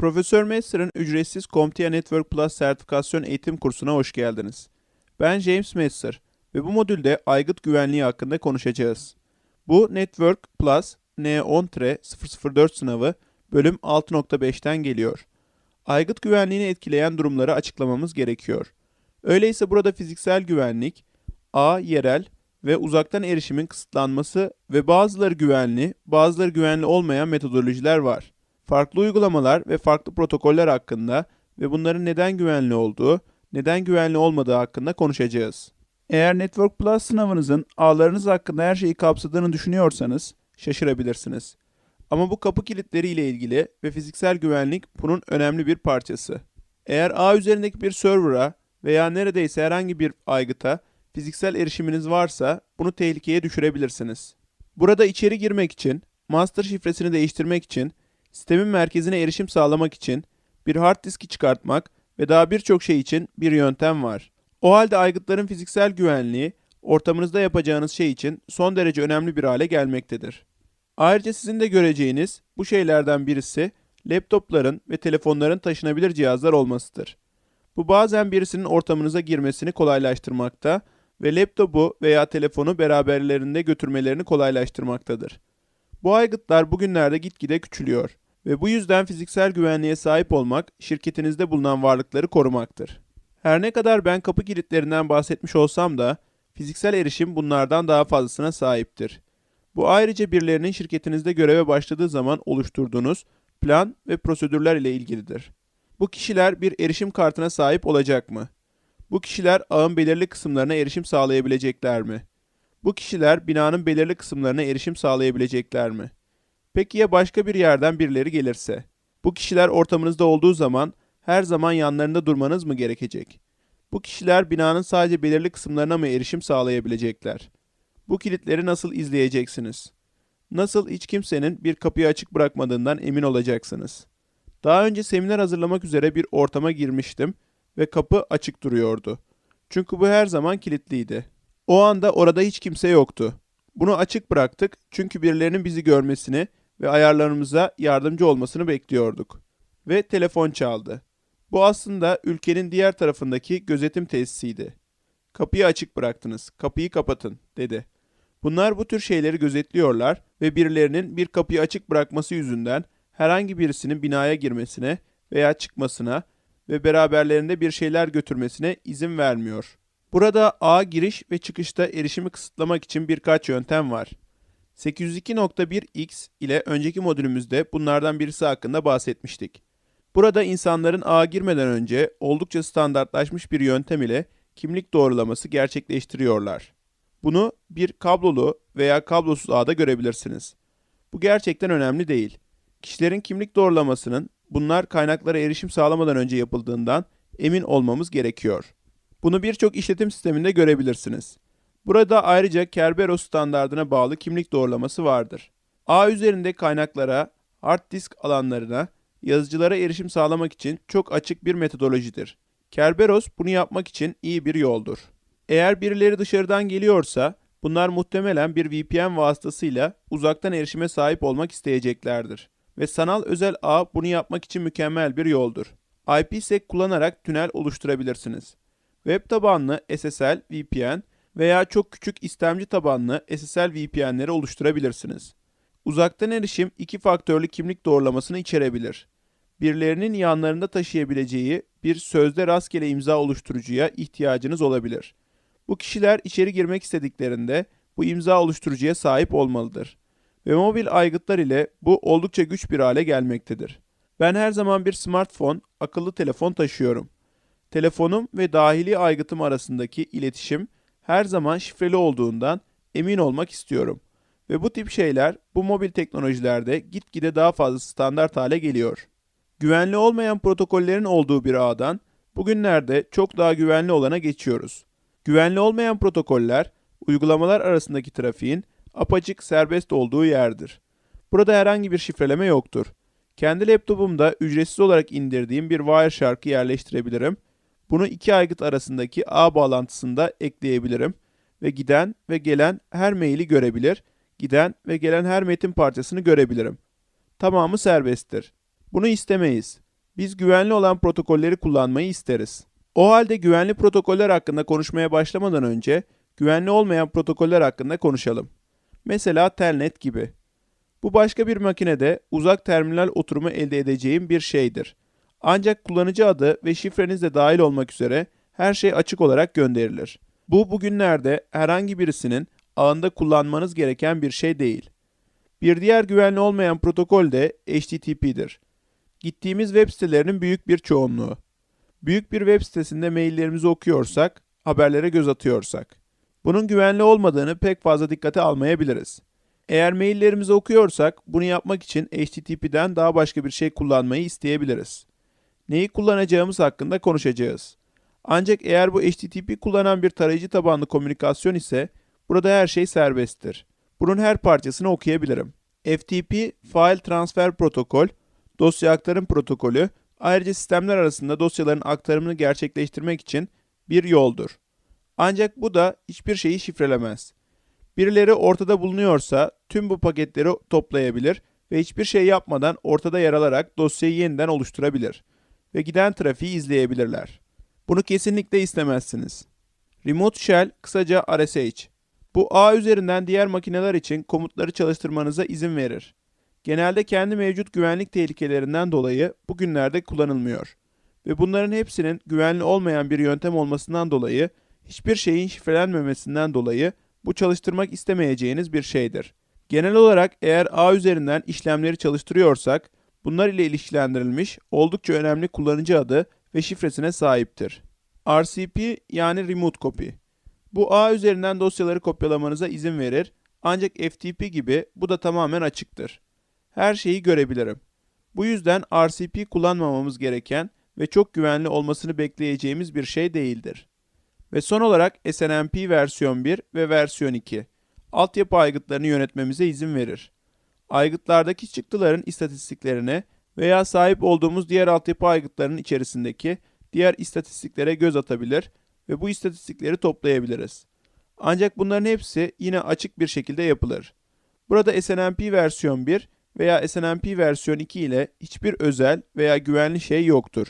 Profesör Messer'ın ücretsiz CompTIA Network Plus sertifikasyon eğitim kursuna hoş geldiniz. Ben James Messer ve bu modülde aygıt güvenliği hakkında konuşacağız. Bu Network Plus N10-004 sınavı bölüm 6.5'ten geliyor. Aygıt güvenliğini etkileyen durumları açıklamamız gerekiyor. Öyleyse burada fiziksel güvenlik, A yerel ve uzaktan erişimin kısıtlanması ve bazıları güvenli, bazıları güvenli olmayan metodolojiler var. Farklı uygulamalar ve farklı protokoller hakkında ve bunların neden güvenli olduğu, neden güvenli olmadığı hakkında konuşacağız. Eğer Network Plus sınavınızın ağlarınız hakkında her şeyi kapsadığını düşünüyorsanız şaşırabilirsiniz. Ama bu kapı kilitleri ile ilgili ve fiziksel güvenlik bunun önemli bir parçası. Eğer ağ üzerindeki bir server'a veya neredeyse herhangi bir aygıta fiziksel erişiminiz varsa bunu tehlikeye düşürebilirsiniz. Burada içeri girmek için, master şifresini değiştirmek için, sistemin merkezine erişim sağlamak için, bir hard diski çıkartmak ve daha birçok şey için bir yöntem var. O halde aygıtların fiziksel güvenliği, ortamınızda yapacağınız şey için son derece önemli bir hale gelmektedir. Ayrıca sizin de göreceğiniz bu şeylerden birisi laptopların ve telefonların taşınabilir cihazlar olmasıdır. Bu bazen birisinin ortamınıza girmesini kolaylaştırmakta ve laptopu veya telefonu beraberlerinde götürmelerini kolaylaştırmaktadır. Bu aygıtlar bugünlerde gitgide küçülüyor ve bu yüzden fiziksel güvenliğe sahip olmak şirketinizde bulunan varlıkları korumaktır. Her ne kadar ben kapı kilitlerinden bahsetmiş olsam da fiziksel erişim bunlardan daha fazlasına sahiptir. Bu ayrıca birilerinin şirketinizde göreve başladığı zaman oluşturduğunuz plan ve prosedürler ile ilgilidir. Bu kişiler bir erişim kartına sahip olacak mı? Bu kişiler ağın belirli kısımlarına erişim sağlayabilecekler mi? Bu kişiler binanın belirli kısımlarına erişim sağlayabilecekler mi? Peki ya başka bir yerden birileri gelirse? Bu kişiler ortamınızda olduğu zaman her zaman yanlarında durmanız mı gerekecek? Bu kişiler binanın sadece belirli kısımlarına mı erişim sağlayabilecekler? Bu kilitleri nasıl izleyeceksiniz? Nasıl hiç kimsenin bir kapıyı açık bırakmadığından emin olacaksınız? Daha önce seminer hazırlamak üzere bir ortama girmiştim ve kapı açık duruyordu. Çünkü bu her zaman kilitliydi. O anda orada hiç kimse yoktu. Bunu açık bıraktık çünkü birilerinin bizi görmesini ve ayarlarımıza yardımcı olmasını bekliyorduk. Ve telefon çaldı. Bu aslında ülkenin diğer tarafındaki gözetim tesisiydi. Kapıyı açık bıraktınız, kapıyı kapatın, dedi. Bunlar bu tür şeyleri gözetliyorlar ve birilerinin bir kapıyı açık bırakması yüzünden herhangi birisinin binaya girmesine veya çıkmasına ve beraberlerinde bir şeyler götürmesine izin vermiyor. Burada A giriş ve çıkışta erişimi kısıtlamak için birkaç yöntem var. 802.1x ile önceki modülümüzde bunlardan birisi hakkında bahsetmiştik. Burada insanların ağa girmeden önce oldukça standartlaşmış bir yöntem ile kimlik doğrulaması gerçekleştiriyorlar. Bunu bir kablolu veya kablosuz ağda görebilirsiniz. Bu gerçekten önemli değil. Kişilerin kimlik doğrulamasının bunlar kaynaklara erişim sağlamadan önce yapıldığından emin olmamız gerekiyor. Bunu birçok işletim sisteminde görebilirsiniz. Burada ayrıca Kerberos standardına bağlı kimlik doğrulaması vardır. ağ üzerinde kaynaklara, hard disk alanlarına, yazıcılara erişim sağlamak için çok açık bir metodolojidir. Kerberos bunu yapmak için iyi bir yoldur. Eğer birileri dışarıdan geliyorsa, bunlar muhtemelen bir VPN vasıtasıyla uzaktan erişime sahip olmak isteyeceklerdir. Ve sanal özel ağ bunu yapmak için mükemmel bir yoldur. IPsec kullanarak tünel oluşturabilirsiniz. Web tabanlı SSL VPN veya çok küçük istemci tabanlı SSL VPN'leri oluşturabilirsiniz. Uzaktan erişim iki faktörlü kimlik doğrulamasını içerebilir. Birilerinin yanlarında taşıyabileceği bir sözde rastgele imza oluşturucuya ihtiyacınız olabilir. Bu kişiler içeri girmek istediklerinde bu imza oluşturucuya sahip olmalıdır. Ve mobil aygıtlar ile bu oldukça güç bir hale gelmektedir. Ben her zaman bir smartphone, akıllı telefon taşıyorum. Telefonum ve dahili aygıtım arasındaki iletişim her zaman şifreli olduğundan emin olmak istiyorum. Ve bu tip şeyler bu mobil teknolojilerde gitgide daha fazla standart hale geliyor. Güvenli olmayan protokollerin olduğu bir ağdan bugünlerde çok daha güvenli olana geçiyoruz. Güvenli olmayan protokoller uygulamalar arasındaki trafiğin apaçık serbest olduğu yerdir. Burada herhangi bir şifreleme yoktur. Kendi laptopumda ücretsiz olarak indirdiğim bir Wireshark'ı yerleştirebilirim. Bunu iki aygıt arasındaki ağ bağlantısında ekleyebilirim ve giden ve gelen her maili görebilir, giden ve gelen her metin parçasını görebilirim. Tamamı serbesttir. Bunu istemeyiz. Biz güvenli olan protokolleri kullanmayı isteriz. O halde güvenli protokoller hakkında konuşmaya başlamadan önce güvenli olmayan protokoller hakkında konuşalım. Mesela Telnet gibi. Bu başka bir makinede uzak terminal oturumu elde edeceğim bir şeydir. Ancak kullanıcı adı ve şifreniz de dahil olmak üzere her şey açık olarak gönderilir. Bu bugünlerde herhangi birisinin ağında kullanmanız gereken bir şey değil. Bir diğer güvenli olmayan protokol de HTTP'dir. Gittiğimiz web sitelerinin büyük bir çoğunluğu. Büyük bir web sitesinde maillerimizi okuyorsak, haberlere göz atıyorsak. Bunun güvenli olmadığını pek fazla dikkate almayabiliriz. Eğer maillerimizi okuyorsak, bunu yapmak için HTTP'den daha başka bir şey kullanmayı isteyebiliriz. Neyi kullanacağımız hakkında konuşacağız. Ancak eğer bu HTTP kullanan bir tarayıcı tabanlı komünikasyon ise burada her şey serbesttir. Bunun her parçasını okuyabilirim. FTP, File Transfer Protokol, dosya aktarım protokolü, ayrıca sistemler arasında dosyaların aktarımını gerçekleştirmek için bir yoldur. Ancak bu da hiçbir şeyi şifrelemez. Birileri ortada bulunuyorsa tüm bu paketleri toplayabilir ve hiçbir şey yapmadan ortada yer alarak dosyayı yeniden oluşturabilir ve giden trafiği izleyebilirler. Bunu kesinlikle istemezsiniz. Remote Shell kısaca RSH. Bu ağ üzerinden diğer makineler için komutları çalıştırmanıza izin verir. Genelde kendi mevcut güvenlik tehlikelerinden dolayı bugünlerde kullanılmıyor. Ve bunların hepsinin güvenli olmayan bir yöntem olmasından dolayı hiçbir şeyin şifrelenmemesinden dolayı bu çalıştırmak istemeyeceğiniz bir şeydir. Genel olarak eğer ağ üzerinden işlemleri çalıştırıyorsak bunlar ile ilişkilendirilmiş oldukça önemli kullanıcı adı ve şifresine sahiptir. RCP yani Remote Copy. Bu ağ üzerinden dosyaları kopyalamanıza izin verir ancak FTP gibi bu da tamamen açıktır. Her şeyi görebilirim. Bu yüzden RCP kullanmamamız gereken ve çok güvenli olmasını bekleyeceğimiz bir şey değildir. Ve son olarak SNMP versiyon 1 ve versiyon 2 altyapı aygıtlarını yönetmemize izin verir. Aygıtlardaki çıktıların istatistiklerine veya sahip olduğumuz diğer altyapı aygıtlarının içerisindeki diğer istatistiklere göz atabilir ve bu istatistikleri toplayabiliriz. Ancak bunların hepsi yine açık bir şekilde yapılır. Burada SNMP versiyon 1 veya SNMP versiyon 2 ile hiçbir özel veya güvenli şey yoktur.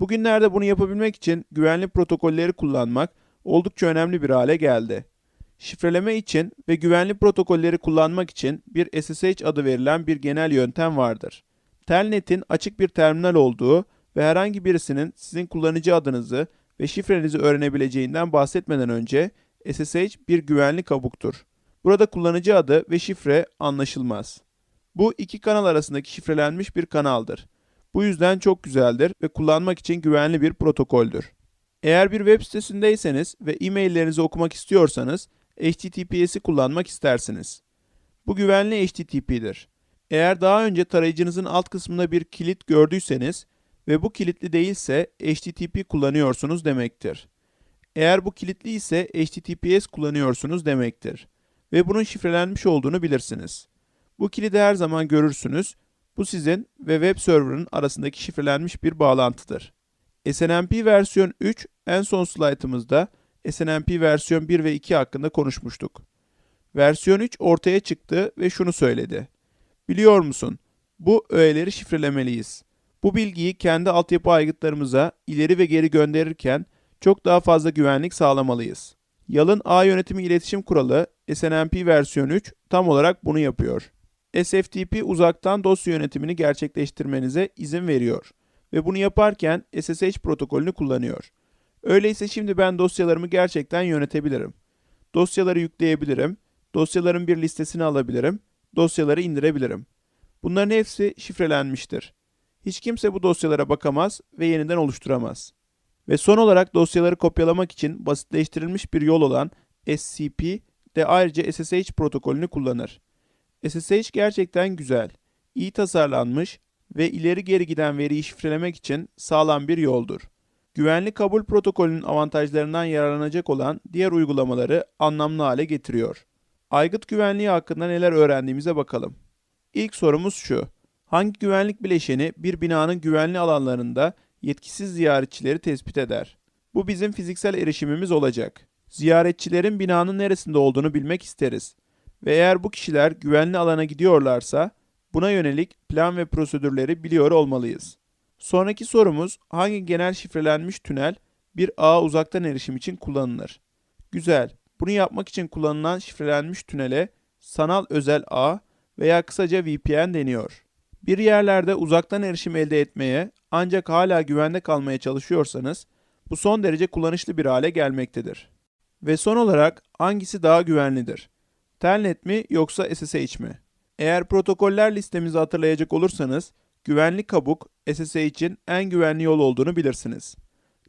Bugünlerde bunu yapabilmek için güvenli protokolleri kullanmak oldukça önemli bir hale geldi. Şifreleme için ve güvenli protokolleri kullanmak için bir SSH adı verilen bir genel yöntem vardır. Telnet'in açık bir terminal olduğu ve herhangi birisinin sizin kullanıcı adınızı ve şifrenizi öğrenebileceğinden bahsetmeden önce SSH bir güvenli kabuktur. Burada kullanıcı adı ve şifre anlaşılmaz. Bu iki kanal arasındaki şifrelenmiş bir kanaldır. Bu yüzden çok güzeldir ve kullanmak için güvenli bir protokoldür. Eğer bir web sitesindeyseniz ve e-maillerinizi okumak istiyorsanız HTTPS'i kullanmak istersiniz. Bu güvenli HTTP'dir. Eğer daha önce tarayıcınızın alt kısmında bir kilit gördüyseniz ve bu kilitli değilse HTTP kullanıyorsunuz demektir. Eğer bu kilitli ise HTTPS kullanıyorsunuz demektir ve bunun şifrelenmiş olduğunu bilirsiniz. Bu kilidi her zaman görürsünüz. Bu sizin ve web server'ın arasındaki şifrelenmiş bir bağlantıdır. SNMP versiyon 3 en son slaytımızda SNMP versiyon 1 ve 2 hakkında konuşmuştuk. Versiyon 3 ortaya çıktı ve şunu söyledi. Biliyor musun? Bu öğeleri şifrelemeliyiz. Bu bilgiyi kendi altyapı aygıtlarımıza ileri ve geri gönderirken çok daha fazla güvenlik sağlamalıyız. Yalın ağ yönetimi iletişim kuralı SNMP versiyon 3 tam olarak bunu yapıyor. SFTP uzaktan dosya yönetimini gerçekleştirmenize izin veriyor ve bunu yaparken SSH protokolünü kullanıyor. Öyleyse şimdi ben dosyalarımı gerçekten yönetebilirim. Dosyaları yükleyebilirim, dosyaların bir listesini alabilirim, dosyaları indirebilirim. Bunların hepsi şifrelenmiştir. Hiç kimse bu dosyalara bakamaz ve yeniden oluşturamaz. Ve son olarak dosyaları kopyalamak için basitleştirilmiş bir yol olan SCP de ayrıca SSH protokolünü kullanır. SSH gerçekten güzel, iyi tasarlanmış ve ileri geri giden veriyi şifrelemek için sağlam bir yoldur. Güvenli kabul protokolünün avantajlarından yararlanacak olan diğer uygulamaları anlamlı hale getiriyor. Aygıt güvenliği hakkında neler öğrendiğimize bakalım. İlk sorumuz şu. Hangi güvenlik bileşeni bir binanın güvenli alanlarında yetkisiz ziyaretçileri tespit eder? Bu bizim fiziksel erişimimiz olacak. Ziyaretçilerin binanın neresinde olduğunu bilmek isteriz. Ve eğer bu kişiler güvenli alana gidiyorlarsa buna yönelik plan ve prosedürleri biliyor olmalıyız. Sonraki sorumuz hangi genel şifrelenmiş tünel bir ağa uzaktan erişim için kullanılır? Güzel. Bunu yapmak için kullanılan şifrelenmiş tünele sanal özel ağ veya kısaca VPN deniyor. Bir yerlerde uzaktan erişim elde etmeye ancak hala güvende kalmaya çalışıyorsanız bu son derece kullanışlı bir hale gelmektedir. Ve son olarak hangisi daha güvenlidir? Telnet mi yoksa SSH mi? Eğer protokoller listemizi hatırlayacak olursanız güvenli kabuk SSH'in en güvenli yol olduğunu bilirsiniz.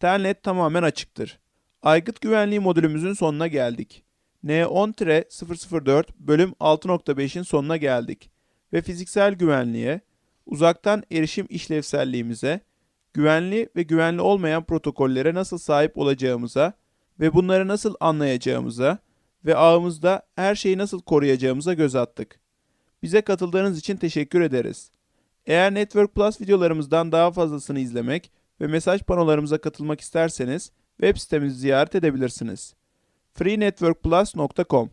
Telnet tamamen açıktır. Aygıt güvenliği modülümüzün sonuna geldik. N10-004 bölüm 6.5'in sonuna geldik ve fiziksel güvenliğe, uzaktan erişim işlevselliğimize, güvenli ve güvenli olmayan protokollere nasıl sahip olacağımıza ve bunları nasıl anlayacağımıza ve ağımızda her şeyi nasıl koruyacağımıza göz attık. Bize katıldığınız için teşekkür ederiz. Eğer Network Plus videolarımızdan daha fazlasını izlemek ve mesaj panolarımıza katılmak isterseniz web sitemizi ziyaret edebilirsiniz. freenetworkplus.com